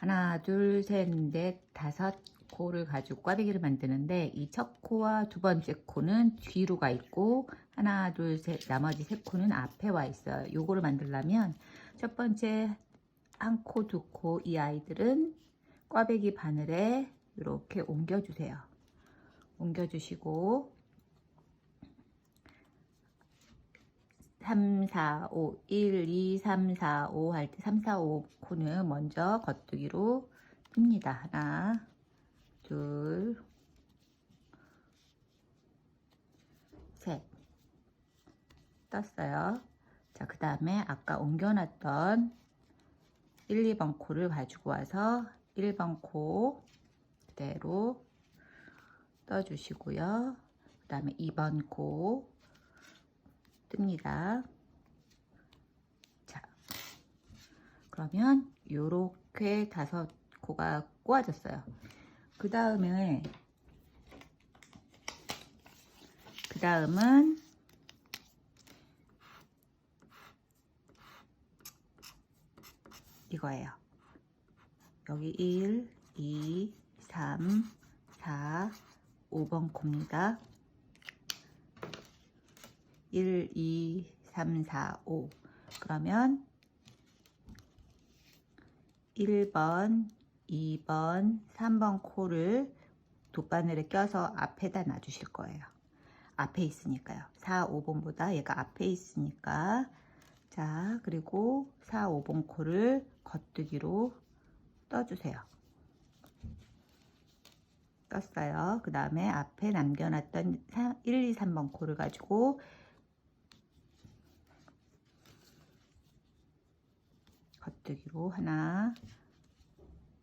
하나, 둘, 셋, 넷, 다섯 코를 가지고 꽈배기를 만드는데 이 첫 코와 두 번째 코는 뒤로 가 있고 하나, 둘, 셋, 나머지 세 코는 앞에 와 있어요. 요거를 만들려면 첫 번째 한 코, 두 코 이 아이들은 꽈배기 바늘에 이렇게 옮겨주세요. 옮겨주시고 3, 4, 5, 1, 2, 3, 4, 5 할 때 3, 4, 5 코는 먼저 겉뜨기로 뜹니다. 하나, 둘, 셋. 떴어요. 자, 그 다음에 아까 옮겨놨던 1, 2번 코를 가지고 와서 1번 코 그대로 떠주시고요. 그 다음에 2번 코 뜹니다. 자, 그러면 요렇게 다섯 코가 꼬아졌어요. 그 다음에 그 다음은 이거예요. 여기 1, 2, 3, 4, 5번 코입니다. 1, 2, 3, 4, 5. 그러면 1번, 2번, 3번 코를 돗바늘에 껴서 앞에다 놔주실 거예요. 앞에 있으니까요. 4, 5번보다 얘가 앞에 있으니까 자, 그리고 4, 5번 코를 겉뜨기로 떠주세요. 떴어요. 그 다음에 앞에 남겨놨던 1, 2, 3번 코를 가지고 겉뜨기로 하나,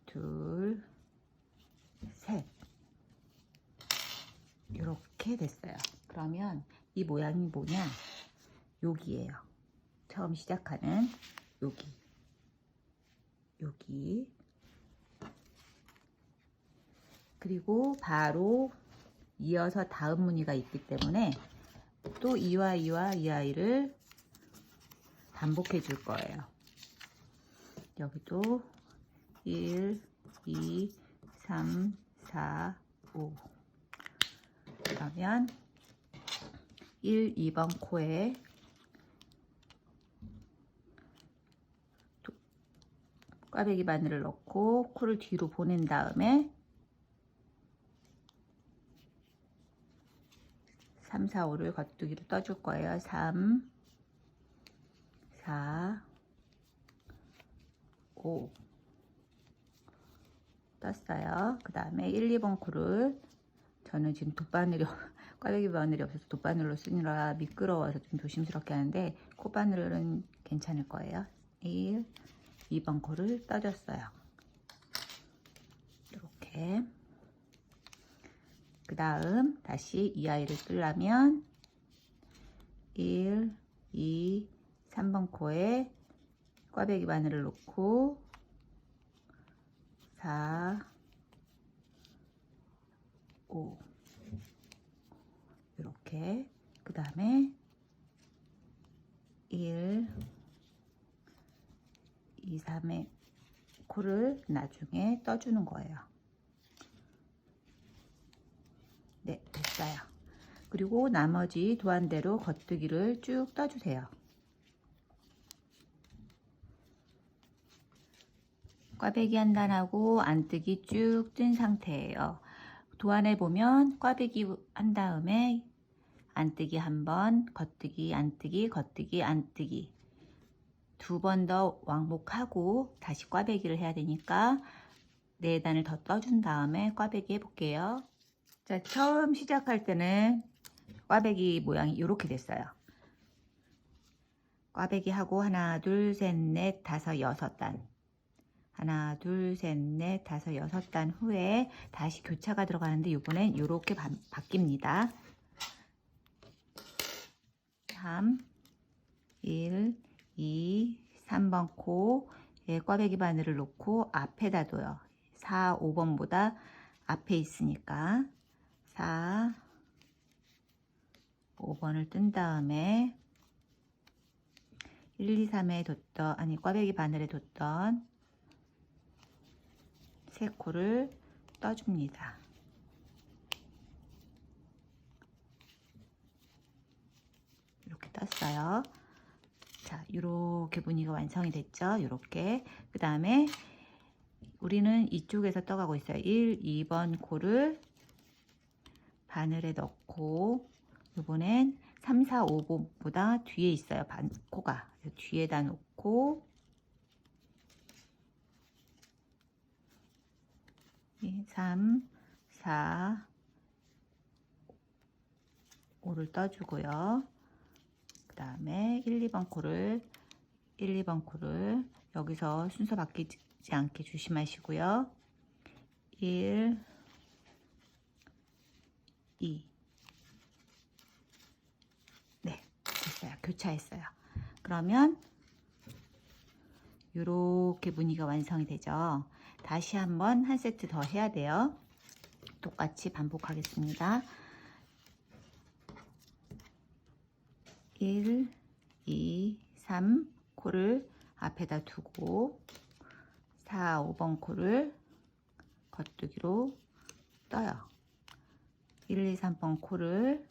둘, 셋. 이렇게 됐어요. 그러면 이 모양이 뭐냐? 여기에요. 처음 시작하는 여기. 여기. 그리고 바로 이어서 다음 무늬가 있기 때문에 또 이와 이와 이 아이를 반복해 줄 거예요. 여기도 1, 2, 3, 4, 5 그러면 1, 2번 코에 꽈배기 바늘을 넣고 코를 뒤로 보낸 다음에 3, 4, 5를 겉두기로 떠줄 거예요. 3, 4, 5 떴어요. 그 다음에 1, 2번 코를 저는 지금 돗바늘이 꽈배기 바늘이 없어서 돗바늘로 쓰느라 미끄러워서 좀 조심스럽게 하는데 코바늘은 괜찮을 거예요. 1, 2번 코를 떠줬어요. 이렇게 그 다음 다시 이 아이를 뜨려면 1, 2, 3번 코에 꽈배기 바늘을 놓고 4, 5 이렇게 그 다음에 1, 2, 3의 코를 나중에 떠주는 거예요. 네, 됐어요. 그리고 나머지 도안대로 겉뜨기를 쭉 떠주세요. 꽈배기 한 단하고 안뜨기 쭉 뜬 상태예요. 도안에 보면 꽈배기 한 다음에 안뜨기 한 번, 겉뜨기, 안뜨기, 겉뜨기, 안뜨기 두 번 더 왕복하고 다시 꽈배기를 해야 되니까 네 단을 더 떠준 다음에 꽈배기 해볼게요. 자, 처음 시작할 때는 꽈배기 모양이 이렇게 됐어요. 꽈배기 하고 하나, 둘, 셋, 넷, 다섯, 여섯 단. 하나, 둘, 셋, 넷, 다섯, 여섯 단 후에 다시 교차가 들어가는데 이번엔 이렇게 바, 바뀝니다. 3, 1, 2, 3번 코에 꽈배기 바늘을 놓고 앞에다 둬요. 4, 5번보다 앞에 있으니까 4, 5번을 뜬 다음에 1, 2, 3에 뒀던 아니 꽈배기 바늘에 뒀던 세 코를 떠줍니다. 이렇게 떴어요. 자, 이렇게 무늬가 완성이 됐죠. 이렇게. 그 다음에 우리는 이쪽에서 떠가고 있어요. 1, 2번 코를 바늘에 넣고 이번엔 3, 4, 5번보다 뒤에 있어요. 반, 코가. 뒤에다 놓고 3, 4, 5를 떠주고요. 그 다음에 1, 2번 코를 1, 2번 코를 여기서 순서 바뀌지 않게 조심하시고요. 1, 2 네, 됐어요. 교차했어요. 그러면 이렇게 무늬가 완성이 되죠. 다시 한번 한 세트 더 해야 돼요. 똑같이 반복하겠습니다. 1, 2, 3 코를 앞에다 두고 4, 5번 코를 겉두기로 떠요. 1, 2, 3번 코를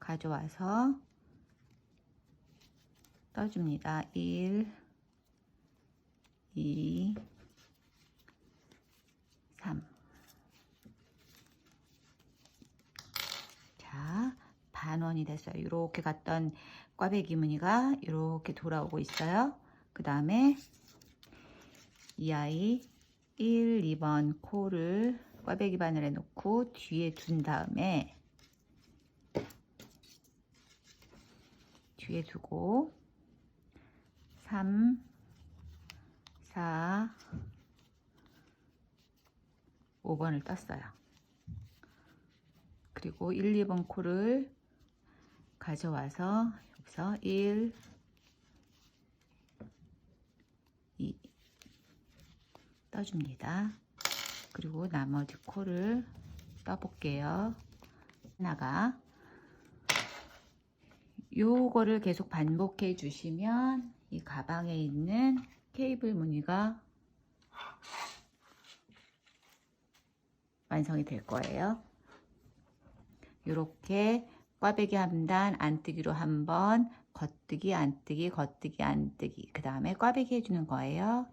가져와서 떠줍니다. 1, 2, 3. 자, 반원이 됐어요. 이렇게 갔던 꽈배기 무늬가 이렇게 돌아오고 있어요. 그 다음에 이 아이 1, 2번 코를 꽈배기 바늘에 놓고 뒤에 둔 다음에 뒤에 두고 3, 4, 5번을 떴어요. 그리고 1, 2번 코를 가져와서 여기서 1, 2 떠줍니다. 그리고 나머지 코를 떠볼게요. 하나가 요거를 계속 반복해 주시면 이 가방에 있는 케이블 무늬가 완성이 될 거예요. 이렇게 꽈배기 한 단, 안뜨기로 한 번, 겉뜨기, 안뜨기, 겉뜨기, 안뜨기. 그 다음에 꽈배기 해주는 거예요.